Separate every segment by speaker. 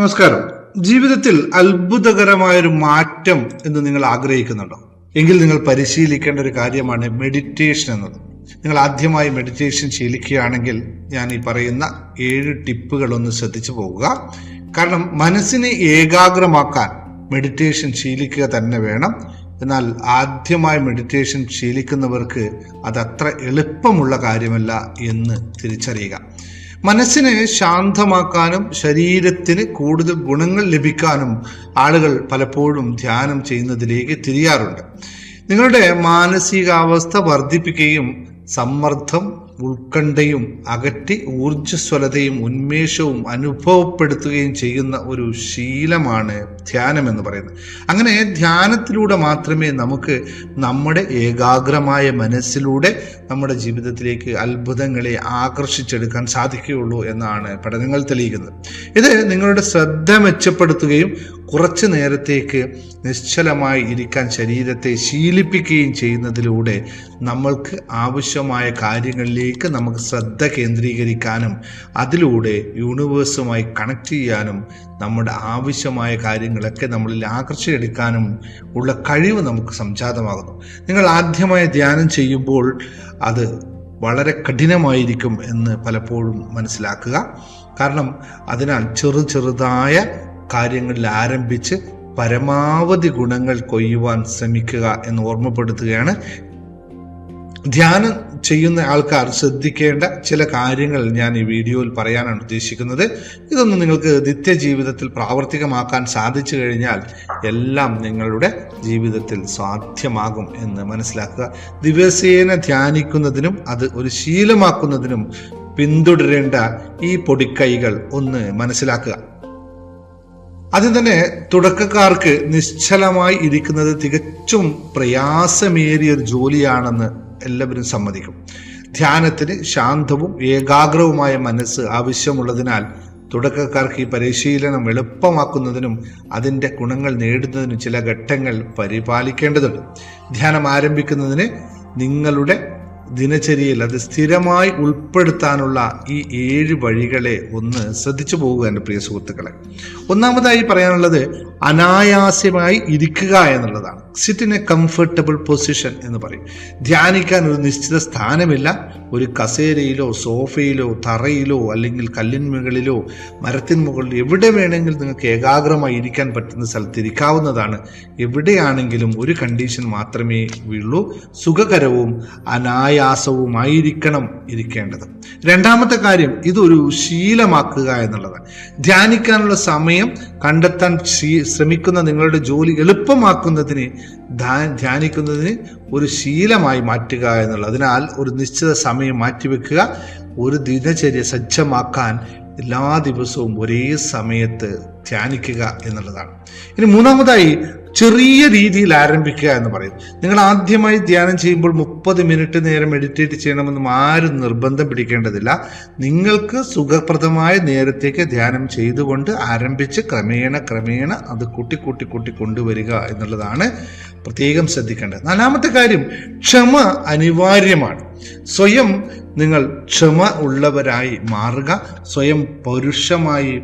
Speaker 1: നമസ്കാരം. ജീവിതത്തിൽ അത്ഭുതകരമായൊരു മാറ്റം എന്ന് നിങ്ങൾ ആഗ്രഹിക്കുന്നുണ്ടോ? എങ്കിൽ നിങ്ങൾ പരിശീലിക്കേണ്ട ഒരു കാര്യമാണ് മെഡിറ്റേഷൻ എന്നത്. നിങ്ങൾ ആദ്യമായി മെഡിറ്റേഷൻ ശീലിക്കുകയാണെങ്കിൽ ഞാൻ ഈ പറയുന്ന ഏഴ് ടിപ്പുകൾ ഒന്ന് ശ്രദ്ധിച്ചു പോകുക കാരണം മനസ്സിനെ ഏകാഗ്രമാക്കാൻ മെഡിറ്റേഷൻ ശീലിക്കുക തന്നെ വേണം. എന്നാൽ ആദ്യമായി മെഡിറ്റേഷൻ ശീലിക്കുന്നവർക്ക് അതത്ര എളുപ്പമുള്ള കാര്യമല്ല എന്ന് തിരിച്ചറിയുക. മനസ്സിനെ ശാന്തമാക്കാനും ശരീരത്തിന് കൂടുതൽ ഗുണങ്ങൾ ലഭിക്കാനും ആളുകൾ പലപ്പോഴും ധ്യാനം ചെയ്യുന്നതിലേക്ക് തിരിയാറുണ്ട്. നിങ്ങളുടെ മാനസികാവസ്ഥ വർദ്ധിപ്പിക്കുകയും സമ്മർദ്ദം ഉത്കണ്ഠയും അകറ്റി ഊർജസ്വലതയും ഉന്മേഷവും അനുഭവപ്പെടുത്തുകയും ചെയ്യുന്ന ഒരു ശീലമാണ് ധ്യാനം എന്ന് പറയുന്നത്. അങ്ങനെ ധ്യാനത്തിലൂടെ മാത്രമേ നമുക്ക് നമ്മുടെ ഏകാഗ്രമായ മനസ്സിലൂടെ നമ്മുടെ ജീവിതത്തിലേക്ക് അത്ഭുതങ്ങളെ ആകർഷിച്ചെടുക്കാൻ സാധിക്കുകയുള്ളൂ എന്നാണ് പഠനങ്ങൾ തെളിയിക്കുന്നത്. ഇത് നിങ്ങളുടെ ശ്രദ്ധ മെച്ചപ്പെടുത്തുകയും കുറച്ചു നേരത്തേക്ക് നിശ്ചലമായി ഇരിക്കാൻ ശരീരത്തെ ശീലിപ്പിക്കുകയും ചെയ്യുന്നതിലൂടെ നമ്മൾക്ക് ആവശ്യമായ കാര്യങ്ങളിലേക്ക് നമുക്ക് ശ്രദ്ധ കേന്ദ്രീകരിക്കാനും അതിലൂടെ യൂണിവേഴ്സുമായി കണക്ട് ചെയ്യാനും നമ്മുടെ ആവശ്യമായ കാര്യങ്ങളൊക്കെ നമ്മളിൽ ആകർഷിച്ചെടുക്കാനും ഉള്ള കഴിവ് നമുക്ക് സംജാതമാകുന്നു. നിങ്ങൾ ആദ്യമായി ധ്യാനം ചെയ്യുമ്പോൾ അത് വളരെ കഠിനമായിരിക്കും എന്ന് പലപ്പോഴും മനസ്സിലാക്കുക. കാരണം അതിനാൽ ചെറു ചെറുതായ കാര്യങ്ങളിൽ ആരംഭിച്ച് പരമാവധി ഗുണങ്ങൾ കൊയ്യുവാൻ ശ്രമിക്കുക എന്ന് ഓർമ്മപ്പെടുത്തുകയാണ് ധ്യാനം ചെയ്യുന്ന ആൾക്കാർ ശ്രദ്ധിക്കേണ്ട ചില കാര്യങ്ങൾ ഞാൻ ഈ വീഡിയോയിൽ പറയാനാണ് ഉദ്ദേശിക്കുന്നത്. ഇതൊന്നും നിങ്ങൾക്ക് നിത്യജീവിതത്തിൽ പ്രാവർത്തികമാക്കാൻ സാധിച്ചു കഴിഞ്ഞാൽ എല്ലാം നിങ്ങളുടെ ജീവിതത്തിൽ സാധ്യമാകും എന്ന് മനസ്സിലാക്കുക. ദിവസേന ധ്യാനിക്കുന്നതിനും അത് ഒരു ശീലമാക്കുന്നതിനും പിന്തുടരേണ്ട ഈ പൊടിക്കൈകൾ ഒന്ന് മനസ്സിലാക്കുക. ആദ്യം തന്നെ തുടക്കക്കാർക്ക് നിശ്ചലമായി ഇരിക്കുന്നത് തികച്ചും പ്രയാസമേറിയ ഒരു ജോലിയാണെന്ന് എല്ലാവരും സമ്മതിക്കും. ധ്യാനത്തിന് ശാന്തവും ഏകാഗ്രവുമായ മനസ്സ് ആവശ്യമുള്ളതിനാൽ തുടക്കക്കാർക്ക് ഈ പരിശീലനം എളുപ്പമാക്കുന്നതിനും അതിന്റെ ഗുണങ്ങൾ നേടുന്നതിനും ചില ഘട്ടങ്ങൾ പരിപാലിക്കേണ്ടതുണ്ട്. ധ്യാനം ആരംഭിക്കുന്നതിന് നിങ്ങളുടെ ദിനചര്യയിൽ അത് സ്ഥിരമായി ഉൾപ്പെടുത്താനുള്ള ഈ ഏഴ് വഴികളെ ഒന്ന് ശ്രദ്ധിച്ചു പോകുക എന്റെ പ്രിയ സുഹൃത്തുക്കളെ. ഒന്നാമതായി പറയാനുള്ളത് അനായാസ്യമായി ഇരിക്കുക എന്നുള്ളതാണ്. Sit in a comfortable position എന്ന് പറയും. ധ്യാനിക്കാൻ ഒരു നിശ്ചിത സ്ഥാനമില്ല. ഒരു കസേരയിലോ സോഫയിലോ തറയിലോ അല്ലെങ്കിൽ കല്ലിന്മുകളിലോ മരത്തിന് മുകളിൽ എവിടെ വേണമെങ്കിലും നിങ്ങൾക്ക് ഏകാഗ്രമായി ഇരിക്കാൻ പറ്റുന്ന സ്ഥലത്ത് ഇരിക്കാവുന്നതാണ് എവിടെയാണെങ്കിലും ഒരു കണ്ടീഷൻ മാത്രമേ ഉള്ളൂ സുഖകരവും അനായാസവുമായിരിക്കണം ഇരിക്കേണ്ടത്. രണ്ടാമത്തെ കാര്യം ഇതൊരു ശീലമാക്കുക എന്നുള്ളതാണ്. ധ്യാനിക്കാനുള്ള സമയം കണ്ടെത്താൻ ശ്രമിക്കുന്ന നിങ്ങളുടെ ജോലി എളുപ്പമാക്കുന്നതിന് ധ്യാ- ധ്യാനിക്കുന്നതിന് ഒരു ശീലമായി മാറ്റുക എന്നുള്ളത്. അതിനാൽ ഒരു നിശ്ചിത സമയം മാറ്റിവെക്കുക ഒരു ദിനചര്യ സജ്ജമാക്കാൻ എല്ലാ ദിവസവും ഒരേ സമയത്ത് ധ്യാനിക്കുക എന്നുള്ളതാണ്. ഇനി മൂന്നാമതായി ചെറിയ രീതിയിൽ ആരംഭിക്കുക എന്ന് പറയും നിങ്ങൾ ആദ്യമായി ധ്യാനം ചെയ്യുമ്പോൾ മുപ്പത് മിനിറ്റ് നേരം മെഡിറ്റേറ്റ് ചെയ്യണമെന്നും ആരും നിർബന്ധം പിടിക്കേണ്ടതില്ല. നിങ്ങൾക്ക് സുഖപ്രദമായ നേരത്തേക്ക് ധ്യാനം ചെയ്തുകൊണ്ട് ആരംഭിച്ച് ക്രമേണ ക്രമേണ അത് കൂട്ടി കൂട്ടി കൂട്ടി കൊണ്ടുവരിക എന്നുള്ളതാണ് പ്രത്യേകം ശ്രദ്ധിക്കേണ്ടത്. നാലാമത്തെ കാര്യം ക്ഷമ അനിവാര്യമാണ്. സ്വയം നിങ്ങൾ ക്ഷമ ഉള്ളവരായി മാറുക സ്വയം പൗരുഷമായി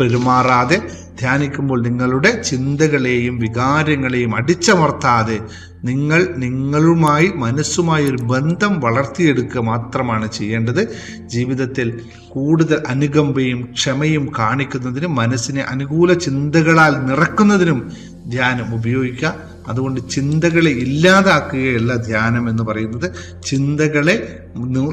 Speaker 1: പെരുമാറാതെ ധ്യാനിക്കുമ്പോൾ നിങ്ങളുടെ ചിന്തകളെയും വികാരങ്ങളെയും അടിച്ചമർത്താതെ നിങ്ങൾ നിങ്ങളുമായി മനസ്സുമായി ഒരു ബന്ധം വളർത്തിയെടുക്കുക മാത്രമാണ് ചെയ്യേണ്ടത്. ജീവിതത്തിൽ കൂടുതൽ അനുകമ്പയും ക്ഷമയും കാണിക്കുന്നതിനും മനസ്സിനെ അനുകൂല ചിന്തകളാൽ നിറക്കുന്നതിനും ധ്യാനം ഉപയോഗിക്കുക. അതുകൊണ്ട് ചിന്തകളെ ഇല്ലാതാക്കുകയല്ല ധ്യാനം എന്ന് പറയുന്നത്. ചിന്തകളെ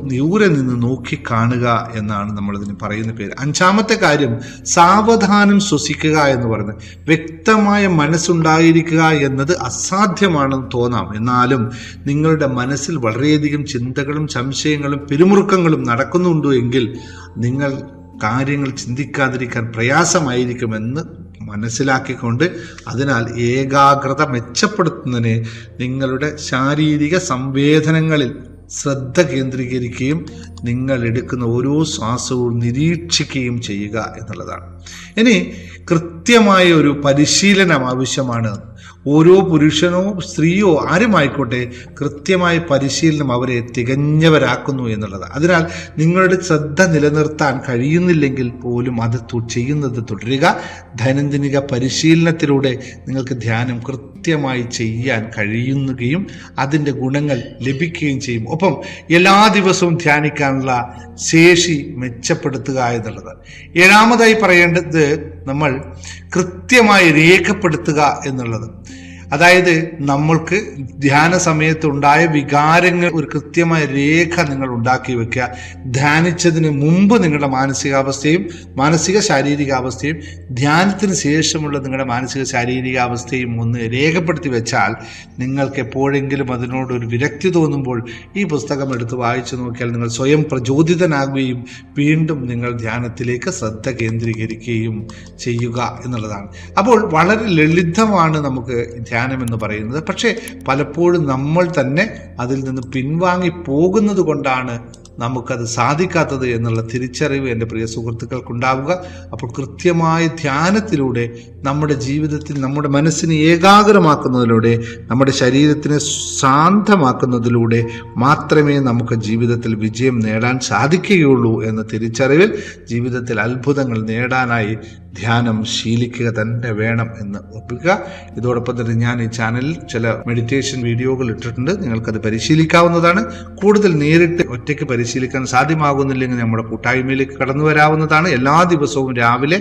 Speaker 1: ദൂരെ നിന്ന് നോക്കി കാണുക എന്നാണ് നമ്മൾ ഇതിന് പറയുന്ന പേര്. അഞ്ചാമത്തെ കാര്യം സാവധാനം ശ്വസിക്കുക എന്ന് പറയുന്നത്. വ്യക്തമായ മനസ്സുണ്ടായിരിക്കുക എന്നത് അസാധ്യമാണെന്ന് തോന്നാം. എന്നാലും നിങ്ങളുടെ മനസ്സിൽ വളരെയധികം ചിന്തകളും സംശയങ്ങളും പിരിമുറുക്കങ്ങളും നടക്കുന്നുണ്ടോ എങ്കിൽ നിങ്ങൾ കാര്യങ്ങൾ ചിന്തിക്കാതിരിക്കാൻ പ്രയാസമായിരിക്കുമെന്ന് മനസ്സിലാക്കിക്കൊണ്ട് അതിനാൽ ഏകാഗ്രത മെച്ചപ്പെടുത്തുന്നതിന് നിങ്ങളുടെ ശാരീരിക സംവേദനങ്ങളിൽ ശ്രദ്ധ കേന്ദ്രീകരിക്കുകയും നിങ്ങൾ എടുക്കുന്ന ഓരോ ശ്വാസവും നിരീക്ഷിക്കുകയും ചെയ്യുക എന്നുള്ളതാണ്. ഇനി കൃത്യമായ ഒരു പരിശീലനം ആവശ്യമാണ്. ഓരോ പുരുഷനോ സ്ത്രീയോ ആരുമായിക്കോട്ടെ കൃത്യമായ പരിശീലനം അവരെ തികഞ്ഞവരാക്കുന്നു എന്നുള്ളത്. അതിനാൽ നിങ്ങളുടെ ശ്രദ്ധ നിലനിർത്താൻ കഴിയുന്നില്ലെങ്കിൽ പോലും അത് ചെയ്യുന്നത് തുടരുക. ദൈനംദിനിക പരിശീലനത്തിലൂടെ നിങ്ങൾക്ക് ധ്യാനം കൃത്യമായി ചെയ്യാൻ കഴിയുകയും അതിന്റെ ഗുണങ്ങൾ ലഭിക്കുകയും ചെയ്യും. ഒപ്പം എല്ലാ ദിവസവും ധ്യാനിക്കാനുള്ള ശേഷി മെച്ചപ്പെടുത്തുക എന്നുള്ളത്. ഏഴാമതായി പറയേണ്ടത് നമ്മൾ കൃത്യമായി രേഖപ്പെടുത്തുക എന്നുള്ളത്. അതായത് നമ്മൾക്ക് ധ്യാന സമയത്ത് ഉണ്ടായ വികാരങ്ങൾ ഒരു കൃത്യമായ രേഖ നിങ്ങൾ ഉണ്ടാക്കി വെക്കുക. ധ്യാനിച്ചതിന് മുമ്പ് നിങ്ങളുടെ മാനസികാവസ്ഥയും മാനസിക ശാരീരികാവസ്ഥയും ധ്യാനത്തിന് ശേഷമുള്ള നിങ്ങളുടെ മാനസിക ശാരീരികാവസ്ഥയും ഒന്ന് രേഖപ്പെടുത്തി വെച്ചാൽ നിങ്ങൾക്ക് എപ്പോഴെങ്കിലും അതിനോട് ഒരു വിരക്തി തോന്നുമ്പോൾ ഈ പുസ്തകം എടുത്ത് വായിച്ചു നോക്കിയാൽ നിങ്ങൾ സ്വയം പ്രചോദിതനാകുകയും വീണ്ടും നിങ്ങൾ ധ്യാനത്തിലേക്ക് ശ്രദ്ധ കേന്ദ്രീകരിക്കുകയും ചെയ്യുക എന്നുള്ളതാണ്. അപ്പോൾ വളരെ ലളിതമാണ് നമുക്ക് എന്ന് പറയുന്നത്. പക്ഷേ പലപ്പോഴും നമ്മൾ തന്നെ അതിൽ നിന്ന് പിൻവാങ്ങി പോകുന്നത് കൊണ്ടാണ് നമുക്കത് സാധിക്കാത്തത് എന്നുള്ള തിരിച്ചറിവ് എന്റെ പ്രിയ സുഹൃത്തുക്കൾക്കുണ്ടാവുക. അപ്പോൾ കൃത്യമായ ധ്യാനത്തിലൂടെ നമ്മുടെ ജീവിതത്തിൽ നമ്മുടെ മനസ്സിനെ ഏകാഗ്രമാക്കുന്നതിലൂടെ നമ്മുടെ ശരീരത്തിനെ ശാന്തമാക്കുന്നതിലൂടെ മാത്രമേ നമുക്ക് ജീവിതത്തിൽ വിജയം നേടാൻ സാധിക്കുകയുള്ളൂ എന്ന തിരിച്ചറിവിൽ ജീവിതത്തിൽ അത്ഭുതങ്ങൾ നേടാനായി ധ്യാനം ശീലിക്കുക തന്നെ വേണം എന്ന് ഓർപ്പിക്കുക ഇതോടൊപ്പം തന്നെ ഞാൻ ഈ ചാനലിൽ ചില മെഡിറ്റേഷൻ വീഡിയോകൾ ഇട്ടിട്ടുണ്ട്. നിങ്ങൾക്കത് പരിശീലിക്കാവുന്നതാണ്. കൂടുതൽ നേരിട്ട് ഒറ്റയ്ക്ക് പരിശീലിക്കാൻ സാധ്യമാകുന്നില്ലെങ്കിൽ നമ്മുടെ കൂട്ടായ്മയിലേക്ക് കടന്നു വരാവുന്നതാണ്. എല്ലാ ദിവസവും രാവിലെ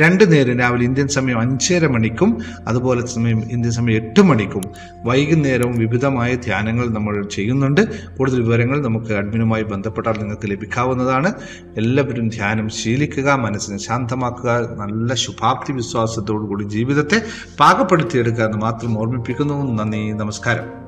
Speaker 1: രണ്ട് നേരം രാവിലെ ഇന്ത്യൻ സമയം അഞ്ചര മണിക്കും അതുപോലെ സമയം ഇന്ത്യൻ സമയം എട്ട് മണിക്കും വൈകുന്നേരവും വിവിധമായ ധ്യാനങ്ങൾ നമ്മൾ ചെയ്യുന്നുണ്ട്. കൂടുതൽ വിവരങ്ങൾ നമുക്ക് അഡ്മിനുമായി ബന്ധപ്പെട്ടാൽ നിങ്ങൾക്ക് ലഭിക്കാവുന്നതാണ്. എല്ലാവരും ധ്യാനം ശീലിക്കുക മനസ്സിനെ ശാന്തമാക്കുക നല്ല ശുഭാപ്തി വിശ്വാസത്തോടു കൂടി ജീവിതത്തെ പാകപ്പെടുത്തിയെടുക്കുക എന്ന് മാത്രം ഓർമ്മിപ്പിക്കുന്നു. നന്ദി നമസ്കാരം.